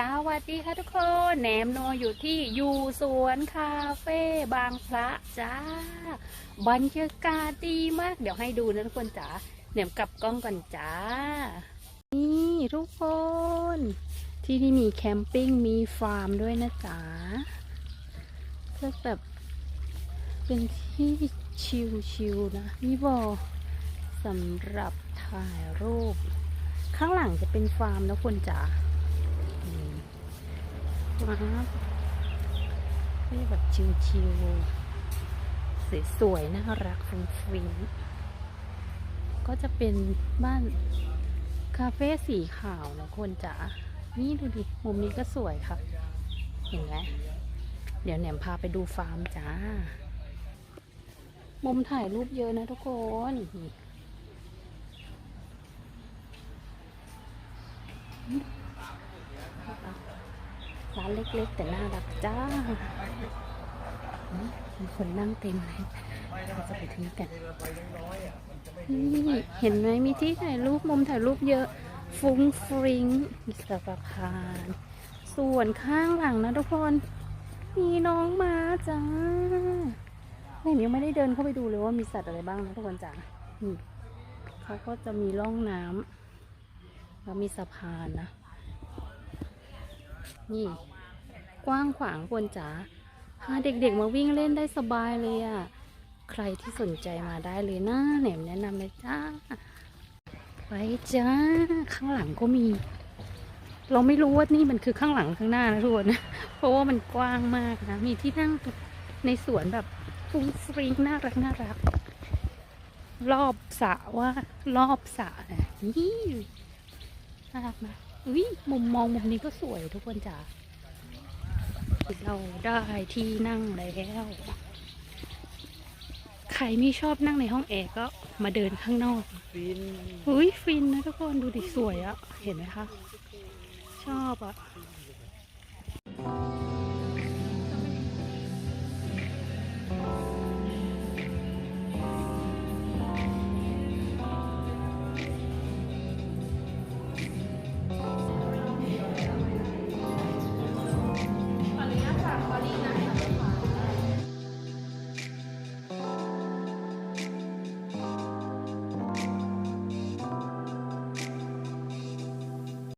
สวัสดีค่ะทุกคน แหนมโนอยู่ที่อยู่สวนคาเฟ่บางพระจ้า บรรยากาศดีมาก เดี๋ยวให้ดูนะทุกคนจ๋าแหนมกลับกล้องก่อนจ้า นี่ทุกคน ที่นี่มีแคมปิ้งมีฟาร์มด้วยนะจ๊ะก็แบบเป็นที่ชิลๆนะมีบ่อสำหรับถ่ายรูป ข้างหลังจะเป็นฟาร์มนะคนจ๋า ว้าวนี่แบบชิวๆสวยๆน่ารักฟริ้งๆก็จะเป็นบ้านคาเฟ่สีขาวนะคนจ๋า นี่ดูดิ มุมนี้ก็สวยค่ะ เห็นไหมเดี๋ยวแหนมพาไปดูฟาร์มจ้า มุมถ่ายรูปเยอะนะทุกคนนี่ ร้านเล็กๆ แต่น่ารักจ้า มีคนนั่งเต็มเลยเราจะไปที่กันนี่เห็นไหมมีที่ถ่ายรูปมุมถ่ายรูปเยอะ ฟุ้งฟริ้งมีสะพาน ส่วนข้างหลังนะทุกคน มีน้องม้าจ้าเนี่ยยังไม่ได้เดินเข้าไปดูเลยว่ามีสัตว์อะไรบ้างนะทุกคนจ้าเขาก็จะมีร่องน้ำแล้วมีสะพานนะ นี่กว้างขวางคนจ๋าพาเด็กๆมาวิ่งเล่นได้สบายเลยอะ่ะ ใครที่สนใจมาได้เลยนะแหนมแนะนำเลยจ้า ไปจ้า ข้างหลังก็มี เราไม่รู้ว่านี่มันคือข้างหลังข้างหน้านะทุกคนนะ เพราะว่ามันกว้างมากนะ มีที่นั่งในสวนแบบฟุ้งฟริ้งน่ารักน่ารัก รอบสระว่ารอบสระนี่น่ารักนะ อุ้ยมุมมองมุมนี้ก็สวยทุกคนจ้าเราได้ที่นั่งแล้วใครไม่ชอบนั่งในห้องแอร์ก็มาเดินข้างนอกฟินอุ้ยฟินนะทุกคนดูดิสวยอะเห็นไหมคะ ชอบอะ